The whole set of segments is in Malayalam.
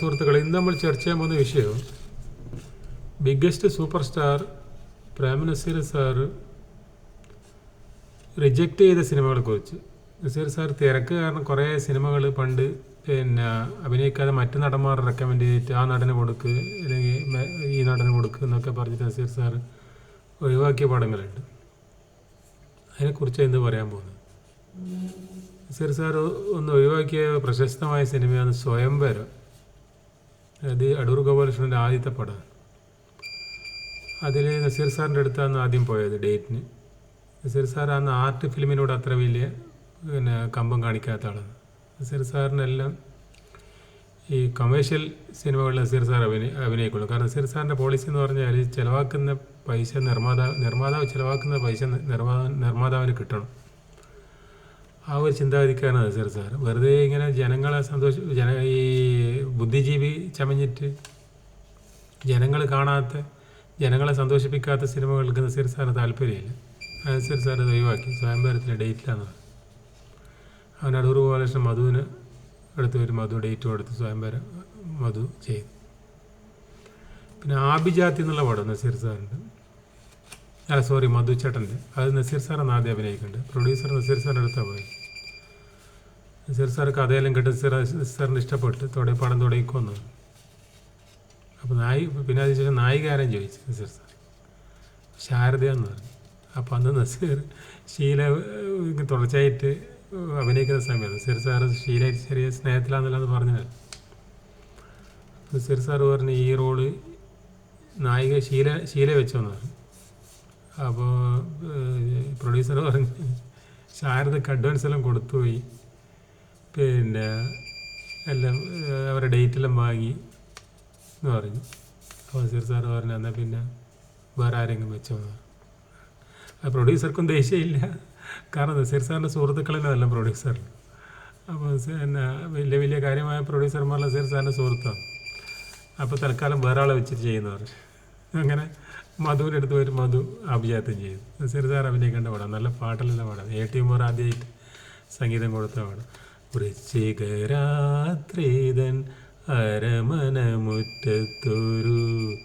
സുഹൃത്തുക്കളെ ഇന്ന് നമ്മൾ ചർച്ച ചെയ്യാൻ പോകുന്ന വിഷയം biggest super star Prem Nazir sir reject ചെയ്ത സിനിമകളെ കുറിച്ച്. നസീർ സാർ തിരക്ക് കാരണം കുറേ സിനിമകൾ പണ്ട് പിന്നെ അഭിനയിക്കാതെ മറ്റു നടന്മാർ റെക്കമെൻഡ് ചെയ്തിട്ട് ആ നടന് കൊടുക്ക് അല്ലെങ്കിൽ ഈ നടന് കൊടുക്ക് എന്നൊക്കെ പറഞ്ഞിട്ട് നസീർ സാർ ഒഴിവാക്കിയ പടങ്ങളുണ്ട്. അതിനെക്കുറിച്ച് എന്ത് പറയാൻ പോകുന്നത് നസീർ സാർ ഒന്ന് ഒഴിവാക്കിയ പ്രശസ്തമായ സിനിമയാണ് സ്വയംവരം. അത് അടൂർ ഗോപാലകൃഷ്ണന്റെ ആദ്യത്തെ പടമാണ് അതിൽ നസീർ സാറിന്റെ അടുത്താണ് ആദ്യം പോയത് ഡേറ്റിന്. നസീർ സാർ അന്ന് ആർട്ട് ഫിലിമിനോട് അത്ര വലിയ പിന്നെ കമ്പം കാണിക്കാത്ത ആളാണ്. നസീർ സാറിനെല്ലാം ഈ കമേഴ്ഷ്യൽ സിനിമകളിൽ നസീർ സാർ അഭിനയ അഭിനയിക്കുള്ളൂ. കാരണം നസീർ സാറിന്റെ പോളിസി എന്ന് പറഞ്ഞാൽ ചിലവാക്കുന്ന പൈസ നിർമ്മാതാവ് നിർമ്മാതാവ് ചിലവാക്കുന്ന പൈസ നിർമ്മാ നിർമ്മാതാവിന് കിട്ടണം. ആ ഒരു ചിന്താഗതിക്കാണ് നസീർ സാർ. വെറുതെ ഇങ്ങനെ ജനങ്ങളെ സന്തോഷ ജന ഈ ബുദ്ധിജീവി ചമഞ്ഞിട്ട് ജനങ്ങൾ കാണാത്ത ജനങ്ങളെ സന്തോഷിപ്പിക്കാത്ത സിനിമകൾക്ക് നസീർ സാറിന് താല്പര്യമില്ല. നസീർ സാർ അത് ഒഴിവാക്കി. സ്വയംവരത്തിലെ ഡേറ്റിലാണ് അവൻ അടൂർ ഗോപാലകൃഷ്ണൻ മധുവിന് എടുത്ത് ഒരു മധു ഡേറ്റ് കൊടുത്ത് സ്വയംവരം മധു ചെയ്തു. പിന്നെ ആഭിജാത്തി എന്നുള്ള പടം നസീർ സാറിന്റെ. ആ സോറി മധു ചേട്ടന്റെ അത് നസീർ സാറാണ് ആദ്യം അഭിനയിക്കുന്നുണ്ട്. പ്രൊഡ്യൂസർ നസീർ സാറിന്റെ അടുത്താണ് പോയി നസീർ സാർ കഥയെല്ലാം കേട്ട് സാർ സാറിന് ഇഷ്ടപ്പെട്ട് തുടങ്ങി പടം തുടങ്ങിക്കൊന്നു. അപ്പോൾ നായി പിന്നെ അതിന് ശേഷം നായികാരൻ ചോദിച്ചു നസീർ സാർ. ശാരദയെന്ന് പറഞ്ഞു. അപ്പോൾ അന്ന് നസീർ ഷീല തുടർച്ചയായിട്ട് അഭിനയിക്കുന്ന സമയത്ത് നസീർ സാറ് ഷീല ചെറിയ സ്നേഹത്തിലാണെന്നല്ലാന്ന് പറഞ്ഞത്. നസീർ സാറ് പറഞ്ഞു ഈ റോൾ നായിക ശീല ശീല വെച്ചോന്ന് പറഞ്ഞു. അപ്പോൾ പ്രൊഡ്യൂസർ പറഞ്ഞു ശാരദക്ക് അഡ്വാൻസ് എല്ലാം കൊടുത്തുപോയി. പിന്നെ എല്ലാം അവരുടെ ഡേറ്റെല്ലാം വാങ്ങി എന്ന് പറഞ്ഞു. നസീർ സാർ പറഞ്ഞു എന്നാൽ പിന്നെ വേറെ ആരെങ്കിലും വെച്ചോ ആ പ്രൊഡ്യൂസർക്കും ദേഷ്യമില്ല. കാരണം നസീർ സാറിന്റെ സുഹൃത്തുക്കളെല്ലാം നല്ല പ്രൊഡ്യൂസർ. അപ്പോൾ എന്നാ വലിയ വലിയ കാര്യമായ പ്രൊഡ്യൂസർമാർ നസീർ സാറിന്റെ സുഹൃത്താണ്. അപ്പോൾ തൽക്കാലം വേറെ ആളെ വെച്ചിട്ട് ചെയ്യുന്നു പറഞ്ഞു. അങ്ങനെ മധുവിന്റെ അടുത്ത് പോയിട്ട് മധു അഭിജാത്തം ചെയ്തു. നസീർ സാർ അഭിനയിക്കേണ്ട പാടാണ് നല്ല പാട്ടിലെല്ലാം പാടാം. എ ടി മോർ ആദ്യമായിട്ട് സംഗീതം കൊടുത്ത പടം. വൃശ്ചികരാത്രിതൻ അരമനമുറ്റത്തൊരു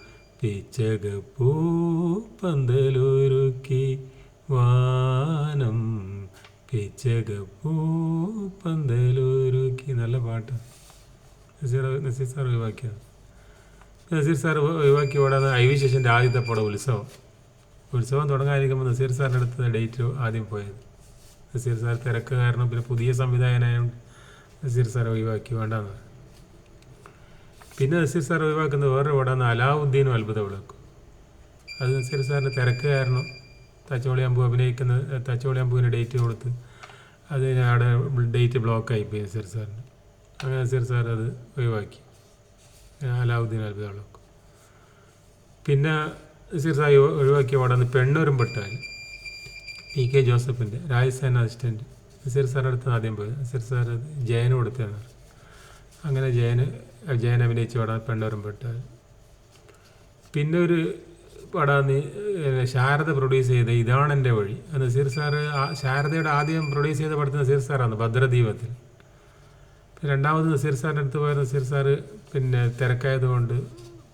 പിച്ചകപ്പൂ പന്തലൊരുക്കി വാനം. പിച്ചകപ്പൂ പന്തലൊരുക്കി നല്ല പാട്ട്. നസീർ സാർ ഒഴിവാക്കിയത് നസീർ സാർ ഒഴിവാക്കി ഓടാന്ന് ഐ വി ശേഷന്റെ ആദ്യത്തെ പടം ഉത്സവം. ഉത്സവം തുടങ്ങാതിരിക്കുമ്പോൾ നസീർ സാറിന്റെ അടുത്ത ഡേറ്റ് ആദ്യം പോയത്. നസീർ സാർ തിരക്ക് കാരണം പിന്നെ പുതിയ സംവിധായകനായതുകൊണ്ട് നസീർ സാർ ഒഴിവാക്കി വേണ്ടെന്ന് പിന്നെ നസീർ സാർ ഒഴിവാക്കുന്നത് വേറൊരു പടമാണ് അലാവുദ്ദീനും അത്ഭുത വിളക്കും അത് നസീർ സാറിന്റെ തിരക്ക് കാരണം തച്ചോളി അമ്പു അഭിനയിക്കുന്ന തച്ചോളി അമ്പുവിന് ഡേറ്റ് കൊടുത്ത് അതിന് അവിടെ ഡേറ്റ് ബ്ലോക്കായി പോയി നസീർ സാറിന്. അങ്ങനെ നസീർ സാർ അത് ഒഴിവാക്കി. അലാവുദ്ദീൻ അത്ഭുത വിളക്കും പിന്നെ നസീർ സാർ ഒഴി- ഒഴിവാക്കിയ പടമാണ് പെണ്ണൂരും പെട്ടാൽ പി കെ ജോസഫിന്റെ രാജസേന അസിസ്റ്റന്റ്. നസീർ സാറിന്റെ അടുത്ത് ആദ്യം പോയത്. നസീർ സാർ ജയനും കൊടുത്തതെന്ന് അങ്ങനെ ജയന് ജയൻ അഭിനയിച്ച പടം പെണ്ണൊരും പെട്ടാൽ. പിന്നെ ഒരു പടം ശാരദ പ്രൊഡ്യൂസ് ചെയ്ത ഇതാണ് എന്റെ വഴി. നസീർ സാർ ശാരദയുടെ ആദ്യം പ്രൊഡ്യൂസ് ചെയ്ത പടത്തിൽ നസീർ സാറാണ് ഭദ്രദീപത്തിൽ. രണ്ടാമത് നസീർ സാറിന്റെ അടുത്ത് പോയ നസീർ സാറ് പിന്നെ തിരക്കായതുകൊണ്ട്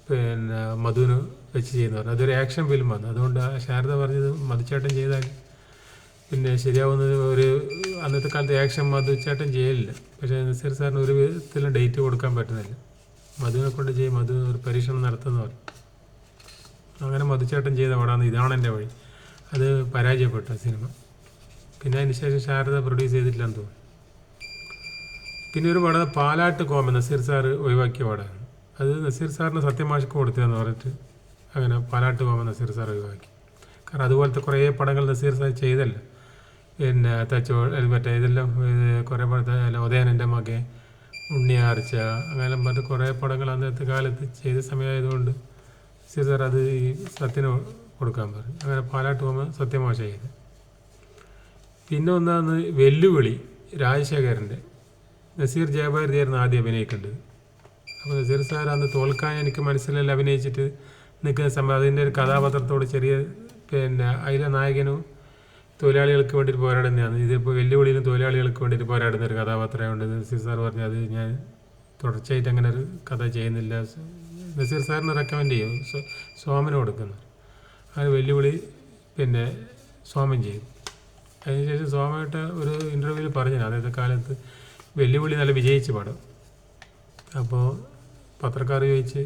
പിന്നെ മധുവിന് വെച്ച് ചെയ്യുന്നവർ അതൊരു ആക്ഷൻ ഫിലിമാണ്. അതുകൊണ്ട് ശാരദ പറഞ്ഞത് മധുച്ചേട്ടൻ ചെയ്താൽ പിന്നെ ശരിയാവുന്നത് ഒരു അന്നത്തെ കാലത്ത് ആക്ഷൻ മധു ചേട്ടൻ ചെയ്യലില്ല. പക്ഷേ നസീർ സാറിന് ഒരു വിധത്തിലും ഡേറ്റ് കൊടുക്കാൻ പറ്റുന്നില്ല. മധുവിനെ കൊണ്ട് ചെയ്യും മധു ഒരു പരീക്ഷണം നടത്തുന്നവർ അങ്ങനെ മധുചേട്ടൻ ചെയ്ത പടമാണ് ഇതാണ് എന്റെ വഴി. അത് പരാജയപ്പെട്ട സിനിമ. പിന്നെ അതിന് ശേഷം ശാരദ പ്രൊഡ്യൂസ് ചെയ്തിട്ടില്ലെന്ന് തോന്നുന്നു. പിന്നെ ഒരു പടം പാലാട്ട് കോമ നസീർ സാർ ഒഴിവാക്കിയ പടമാണ്. അത് നസീർ സാറിന് സത്യമാശക്ക് കൊടുത്തതെന്ന് പറഞ്ഞിട്ട് അങ്ങനെ പാലാട്ട് കോമ നസീർ സാർ ഒഴിവാക്കി. കാരണം അതുപോലത്തെ കുറേ പടങ്ങൾ നസീർ സാർ ചെയ്തല്ല. പിന്നെ തച്ചോ മറ്റേ ഇതെല്ലാം ഇത് കുറേ പടത്തെ ഉദയനന്റെ മകൻ ഉണ്ണിയാർച്ച അങ്ങനെ മറ്റു കുറേ പടങ്ങൾ അന്നത്തെ കാലത്ത് ചെയ്ത സമയമായതുകൊണ്ട് നസീർ സാർ അത് ഈ സത്യന് കൊടുക്കാൻ പറഞ്ഞു. അങ്ങനെ പാലാട്ട് പോകുമ്പോൾ സത്യമാശ ചെയ്ത് പിന്നെ ഒന്നാണ് വെല്ലുവിളി രാജശേഖരന്റെ നസീർ ജയഭാരതിയായിരുന്നു ആദ്യം അഭിനയിക്കേണ്ടത്. അപ്പോൾ നസീർ സാർ അന്ന് തോൽക്കാൻ എനിക്ക് മനസ്സിലല്ല അഭിനയിച്ചിട്ട് നിൽക്കുന്ന സമയം അതിന്റെ ഒരു കഥാപാത്രത്തോട് ചെറിയ പിന്നെ അതിലെ നായകനും തൊഴിലാളികൾക്ക് വേണ്ടിയിട്ട് പോരാടുന്നതാണ്. ഇതിപ്പോൾ വെല്ലുവിളിയിലും തൊഴിലാളികൾക്ക് വേണ്ടിയിട്ട് പോരാടുന്ന ഒരു കഥാപാത്രമായതുകൊണ്ട് നസീർ സാർ പറഞ്ഞു അത് ഞാൻ തുടർച്ചയായിട്ട് അങ്ങനെ ഒരു കഥ ചെയ്യുന്നില്ല. നസീർ സാറിന് റെക്കമെൻഡ് ചെയ്യും. സോമന് കൊടുക്കുന്നു. അങ്ങനെ വെല്ലുവിളി പിന്നെ സോമൻ ചെയ്യും. അതിനുശേഷം സോമമായിട്ട് ഒരു ഇന്റർവ്യൂവിൽ പറഞ്ഞു അതായത് കാലത്ത് വെല്ലുവിളി നല്ല വിജയിച്ച് പാടും. അപ്പോൾ പത്രക്കാർ ചോദിച്ച്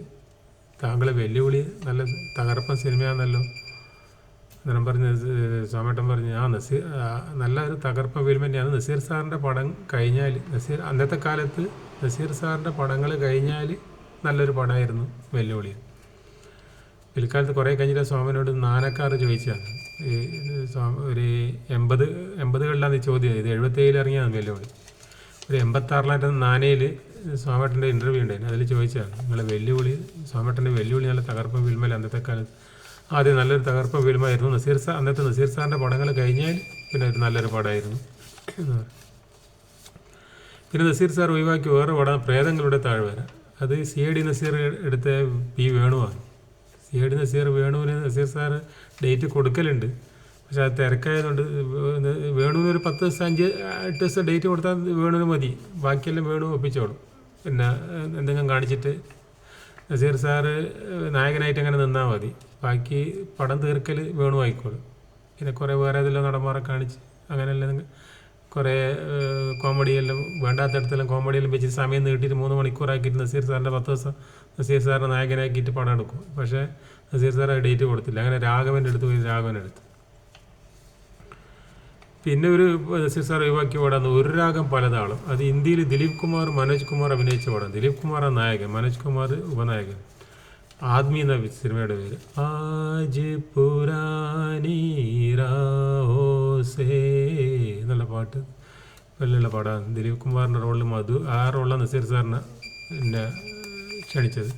താങ്കൾ വെല്ലുവിളി നല്ല തകർപ്പൻ സിനിമയാണല്ലോ അന്നേരം പറഞ്ഞ് സോമേട്ടൻ പറഞ്ഞു ആ നസീർ നല്ല ഒരു തകർപ്പൻ ഫിലിം തന്നെയാണ്. നസീർ സാറിന്റെ പടം കഴിഞ്ഞാൽ നസീർ അന്നത്തെ കാലത്ത് നസീർ സാറിന്റെ പടങ്ങൾ കഴിഞ്ഞാൽ നല്ലൊരു പടമായിരുന്നു വെല്ലുവിളി. പിൽക്കാലത്ത് കുറേ കഴിഞ്ഞിട്ട് സോമനോട് നാനക്കാർ ചോദിച്ചതാണ് ഈ ഒരു എൺപത് എൺപതുകളിലാണ് ചോദ്യം ഇത് എഴുപത്തേഴിൽ ഇറങ്ങിയാണ് വെല്ലുവിളി. ഒരു എൺപത്താറിലായിട്ട് നാനയിൽ സോമേട്ടന്റെ ഇന്റർവ്യൂ ഉണ്ടായിരുന്നു. അതിൽ ചോദിച്ചതാണ് നിങ്ങളെ വെല്ലുവിളി സോമേട്ടന്റെ വെല്ലുവിളി നല്ല തകർപ്പൻ ഫിൽമല്ല അന്നത്തെ കാലത്ത് ആദ്യം നല്ലൊരു തകർപ്പൻ ഫിലിമായിരുന്നു. നസീർ സാർ അന്നത്തെ നസീർ സാറിന്റെ പടങ്ങൾ കഴിഞ്ഞാൽ പിന്നെ ഒരു നല്ലൊരു പടമായിരുന്നു. പിന്നെ നസീർ സാർ ഒഴിവാക്കി വേറെ പടം പ്രേതങ്ങളുടെ താഴ്വര. അത് സി എ ഡി നസീർ എടുത്ത പി വേണുവാണ്. സി എ ഡി നസീർ വേണുവിന് നസീർ സാർ ഡേറ്റ് കൊടുക്കലുണ്ട്. പക്ഷെ അത് തിരക്കായതുകൊണ്ട് വേണുവിന് ഒരു പത്ത് ദിവസം അഞ്ച് എട്ട് ദിവസം ഡേറ്റ് കൊടുത്താൽ വേണുവിന് മതി. ബാക്കിയെല്ലാം വേണു ഒപ്പിച്ചോളും. പിന്നെ എന്തെങ്കിലും കാണിച്ചിട്ട് നസീർ സാറ് നായകനായിട്ട് അങ്ങനെ നിന്നാൽ മതി. ബാക്കി പടം തീർക്കൽ വേണു ആയിക്കോളും. പിന്നെ കുറേ വേറെ ഏതെല്ലാം നടന്മാരെ കാണിച്ച് അങ്ങനെയെല്ലാം കുറേ കോമഡിയെല്ലാം വേണ്ടാത്തടത്തെല്ലാം കോമഡിയെല്ലാം വെച്ച് സമയം നീട്ടിയിട്ട് മൂന്ന് മണിക്കൂറാക്കിയിട്ട് നസീർ സാറിന്റെ പത്ത് ദിവസം നസീർ സാറിനെ നായകനാക്കിയിട്ട് പടം എടുക്കും. പക്ഷേ നസീർ സാർ ഡേറ്റ് കൊടുത്തില്ല. അങ്ങനെ രാഘവന്റെ അടുത്ത് പോയി രാഘവൻ അടുത്ത്. പിന്നെ ഒരു നസീർ സാർ ഒഴിവാക്കിയ പടം ഒരു രാഗം പലതാളും. അത് ഇന്ത്യയിൽ ദിലീപ് കുമാർ മനോജ് കുമാർ അഭിനയിച്ച പടം. ദിലീപ് കുമാറാണ് നായകൻ മനോജ് കുമാർ ഉപനായകൻ. ആദ്മി എന്ന സിനിമയുടെ പേര്. ആജ് പുരാനി എന്നുള്ള പാട്ട്. വലിയുള്ള പാടാണ്. ദിലീപ് കുമാറിന്റെ റോളിൽ മധു ആ റോളിലാണ് നസീർ സാറിനെ എന്നെ ക്ഷണിച്ചത്.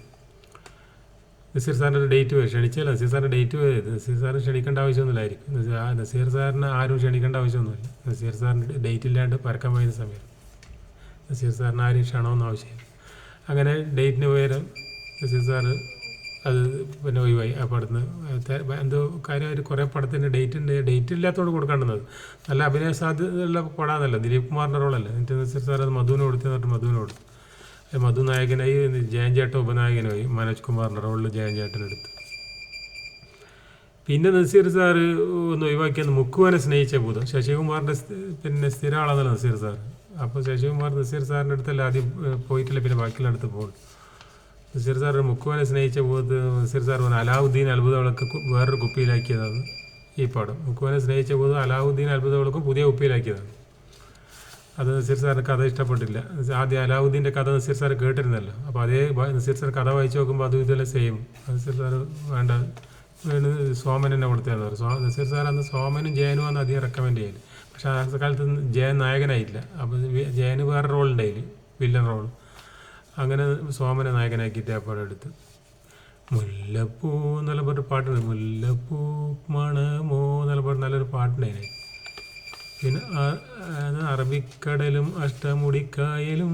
നസീർ സാറിന്റെ ഡേറ്റ് പോയി. ക്ഷണിച്ചാൽ നസീർ സാറിന്റെ ഡേറ്റ് പോയത്. നസീർ സാറിന് ക്ഷണിക്കേണ്ട ആവശ്യമൊന്നുമില്ലായിരിക്കും. ആ നസീർ സാറിന് ആരും ക്ഷണിക്കേണ്ട ആവശ്യമൊന്നുമില്ല. നസീർ സാറിന്റെ ഡേറ്റ് ഇല്ലാണ്ട് പരക്കാൻ പോയിരുന്ന സമയം നസീർ സാറിന് ആരും ക്ഷണമെന്ന് ആവശ്യമില്ല. അങ്ങനെ ഡേറ്റിന് പകരം നസീർ സാറ് അത് പിന്നെ ഒഴിവായി ആ പടത്തിന്. എന്തോ കാര്യം അവർ കുറേ പടത്തിന്റെ ഡേറ്റ് ഉണ്ട്. ഡേറ്റ് ഇല്ലാത്തതുകൊണ്ട് കൊടുക്കേണ്ടത് നല്ല അഭിനയ സാധ്യതയുള്ള പടാന്നല്ല. ദിലീപ് കുമാറിന്റെ റോളല്ലേ. എന്നിട്ട് നസീർ സാർ അത് മധുവിന് കൊടുത്തു എന്നിട്ട് മധുവിന് കൊടുത്തു. മധു നായകനായി ജയൻചേട്ട ഉപനായകനായി മനോജ് കുമാറിന്റെ റോളിൽ ജയൻചേട്ടനെടുത്ത് പിന്നെ നസീർ സാർ ഒന്ന് ഒഴിവാക്കിയത് മുക്കുവനെ സ്നേഹിച്ച ഭൂതം ശശികുമാറിന്റെ പിന്നെ സ്ഥിര ആളാണല്ലോ നസീർ സാർ അപ്പോൾ ശശികുമാർ നസീർ സാറിന്റെ അടുത്തല്ല ആദ്യം പോയിട്ടില്ല. പിന്നെ ബാക്കിയുള്ള അടുത്ത് പോകും നസീർ സാർ മുക്കുവനെ സ്നേഹിച്ച ഭൂതത്ത് നസീർ സാർ പറഞ്ഞു അലാവുദ്ദീൻ അത്ഭുതവിളക്ക് വേറൊരു കുപ്പിയിലാക്കിയതാണ് ഈ പാഠം. മുക്കുവനെ സ്നേഹിച്ച ഭൂതം അലാവുദ്ദീൻ അത്ഭുതവിളക്കും പുതിയ കുപ്പിയിലാക്കിയതാണ്. അത് നസീർ സാറിന് കഥ ഇഷ്ടപ്പെട്ടില്ല. ആദ്യം അലാവുദ്ദീന്റെ കഥ നസീർ സാർ കേട്ടിരുന്നല്ലോ. അപ്പോൾ അതേ നസീർ സാർ കഥ വായിച്ച് നോക്കുമ്പോൾ അതും ഇതെല്ലാം സെയിം നസീർ സാർ വേണ്ട വേണ് സോമൻ എന്നെ കൊടുത്തതെന്ന് പറഞ്ഞു. സോ നസീർ സാർ അന്ന് സോമനും ജയനും ആണ് അധികം റെക്കമെൻഡ് ചെയ്യൽ. പക്ഷേ ആ കാലത്ത് ജയൻ നായകനായില്ല. അപ്പോൾ ജയന് വേറെ റോൾ ഉണ്ടായില്ല വില്ലൻ റോൾ അങ്ങനെ സോമനെ നായകനാക്കിയിട്ട് ആ പടം എടുത്ത്. മുല്ലപ്പൂ എന്നുള്ള പറഞ്ഞ പാട്ടുണ്ട്. മുല്ലപ്പൂ മണമോ എന്നുള്ള പറഞ്ഞ നല്ലൊരു പാട്ടുണ്ടായിരുന്നു പിന്നെ അറബിക്കടലും അഷ്ടമുടിക്കായലും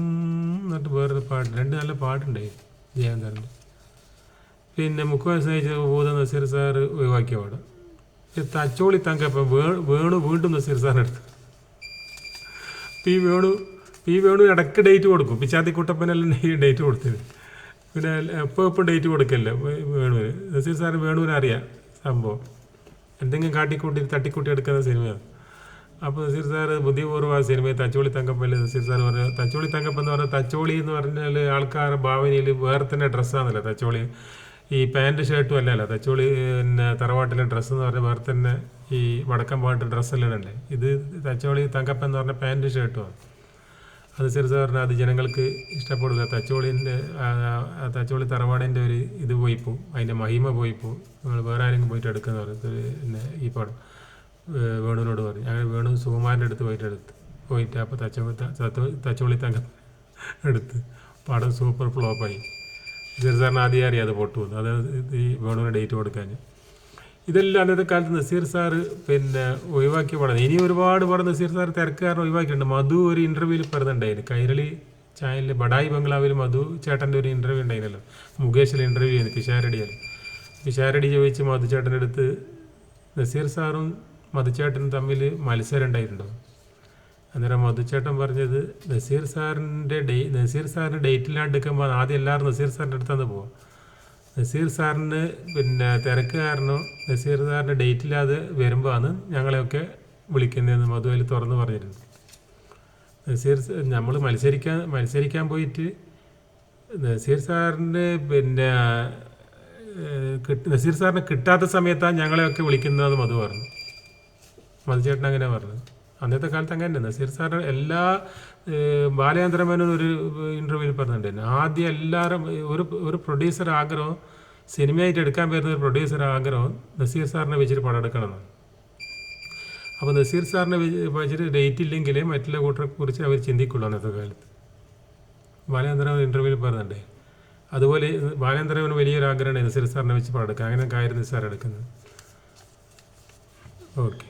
എന്നിട്ട് വേറൊരു പാട്ട് രണ്ട് നല്ല പാട്ടുണ്ടായി ജയന്തറിന്റെ പിന്നെ മുക്കുവാൻ സ്നേഹിച്ച ഭൂത നസീർ സാർ ഒഴിവാക്കിയ പാടം തച്ചോളി തങ്കപ്പം വേണു വീണ്ടും നസീർ സാറിനെടുത്ത്. ഈ വേണു പി വേണു ഇടയ്ക്ക് ഡേറ്റ് കൊടുക്കും. പിച്ചാത്തി കുട്ടപ്പനെല്ലാം ഡേറ്റ് കൊടുത്തത്. പിന്നെ എപ്പോൾ എപ്പോൾ ഡേറ്റ് കൊടുക്കല്ലേ വേണുവിന് നസീർ സാർ വേണുവിനെ അറിയാം സംഭവം. എന്തെങ്കിലും കാട്ടിക്കൂട്ടി തട്ടിക്കൂട്ടി എടുക്കുന്ന സിനിമയാണ് അപ്പോൾ നസീർ സാറ് ബുദ്ധിപൂർവം ആ സിനിമയിൽ തച്ചോളി തങ്കപ്പല്ലേ നസീർ സാർ പറഞ്ഞു തച്ചോളി തങ്കപ്പം എന്ന് പറഞ്ഞാൽ തച്ചോളി എന്ന് പറഞ്ഞാൽ ആൾക്കാരുടെ ഭാവനയിൽ വേറെ തന്നെ ഡ്രസ്സാണല്ലോ തച്ചോളി. ഈ പാന്റ് ഷർട്ടും അല്ലല്ലോ തച്ചോളി പിന്നെ തറവാട്ടിലെ ഡ്രസ്സ് എന്ന് പറഞ്ഞാൽ വേറെ തന്നെ ഈ വടക്കൻ പാട്ട് ഡ്രസ്സെല്ലാം ഉണ്ട് ഇത് തച്ചോളി തങ്കപ്പൻ എന്ന് പറഞ്ഞാൽ പാന്റ് ഷർട്ടുമാണ്. അത് പറഞ്ഞാൽ പറഞ്ഞു അത് ജനങ്ങൾക്ക് ഇഷ്ടപ്പെടില്ല തച്ചോളിന്റെ തച്ചോളി തറവാടിന്റെ ഒരു ഇത് പോയി പോവും അതിന്റെ മഹിമ പോയി പോവും നിങ്ങൾ വേറെ ആരെങ്കിലും പോയിട്ട് എടുക്കുന്ന പറഞ്ഞത് പിന്നെ ഈ പടം വേണുവിനോട് പറഞ്ഞു. അങ്ങനെ വേണു സുകുമാരന്റെ അടുത്ത് പോയിട്ട് എടുത്ത്. പോയിട്ട് അപ്പോൾ തച്ചോളി തച്ചോളി തങ്ക എടുത്ത്. പടം സൂപ്പർ ഫ്ലോപ്പായി. നസീർ സാറിന് ആദ്യം അറിയാതെ പൊട്ടു അത് ഈ വേണുവിന് ഡേറ്റ് കൊടുക്കാൻ ഇതെല്ലാം അന്നത്തെ കാലത്ത് നസീർ സാർ പിന്നെ ഒഴിവാക്കിയ പടം ഇനി ഒരുപാട് പറഞ്ഞ നസീർ സാർ തിരക്കുകാരൻ ഒഴിവാക്കിയിട്ടുണ്ട്. മധു ഒരു ഇന്റർവ്യൂവിൽ പറഞ്ഞിട്ടുണ്ടായിരുന്നു. കൈരളി ചാനലിൽ ബഡായി ബംഗ്ലാവിൽ മധു ചേട്ടന്റെ ഒരു ഇന്റർവ്യൂ ഉണ്ടായിരുന്നല്ലോ. മുകേഷിൽ ഇന്റർവ്യൂ ചെയ്യുന്നു പിഷാരടിയിൽ പിഷാരടി ചോദിച്ച് മധു ചേട്ടന്റെ അടുത്ത് നസീർ സാറും മധു ചേട്ടനും തമ്മിൽ മത്സരം ഉണ്ടായിട്ടുണ്ടോ? അന്നേരം ചേട്ടൻ പറഞ്ഞത് നസീർ സാറിന്റെ ഡേ നസീർ സാറിന്റെ ഡേറ്റിലാണ്ട് എടുക്കുമ്പോൾ ആദ്യം എല്ലാവരും നസീർ സാറിന്റെ അടുത്താണ് പോവാം. നസീർ സാറിന് പിന്നെ തിരക്ക് കാരണം നസീർ സാറിന്റെ ഡേറ്റ് ഇല്ലാതെ വരുമ്പോഴാണ് ഞങ്ങളെയൊക്കെ വിളിക്കുന്നതെന്ന് മധുവിൽ തുറന്ന് പറഞ്ഞിരുന്നു. നസീർ നമ്മൾ മത്സരിക്കാൻ മത്സരിക്കാൻ പോയിട്ട് നസീർ സാറിന് പിന്നെ നസീർ സാറിന് കിട്ടാത്ത സമയത്താണ് ഞങ്ങളെയൊക്കെ വിളിക്കുന്നതെന്ന് മധു പറഞ്ഞു. മധുചേട്ടൻ അങ്ങനെ പറഞ്ഞു. അന്നത്തെ കാലത്ത് അങ്ങനെ തന്നെ. നസീർ സാറിന് എല്ലാ ഏഹ്, ബാലചന്ദ്ര മേനോൻ ഒരു ഇന്റർവ്യൂവിൽ പറഞ്ഞിട്ടുണ്ടായിരുന്നു ആദ്യം എല്ലാവരും ഒരു ഒരു പ്രൊഡ്യൂസർ ആഗ്രഹം സിനിമയായിട്ട് എടുക്കാൻ വരുന്ന ഒരു പ്രൊഡ്യൂസർ ആഗ്രഹം നസീർ സാറിനെ വെച്ചിട്ട് പടം എടുക്കണമെന്നാണ് അപ്പോൾ നസീർ സാറിനെ വെച്ചിട്ട് ഡേറ്റ് ഇല്ലെങ്കിൽ മറ്റുള്ള കൂട്ടരെ കുറിച്ച് അവർ ചിന്തിക്കുള്ളൂ അന്നത്തെ കാലത്ത്. ബാലേന്ദ്രൻ ഇന്റർവ്യൂവിൽ പറഞ്ഞിട്ടുണ്ടേ. അതുപോലെ ബാലേന്ദ്രന് വലിയൊരു ആഗ്രഹമാണ് നസീർ സാറിനെ വെച്ച് പടം എടുക്കുക അങ്ങനെ ആയിരുന്നു സാർ എടുക്കുന്നത്. ഓക്കെ.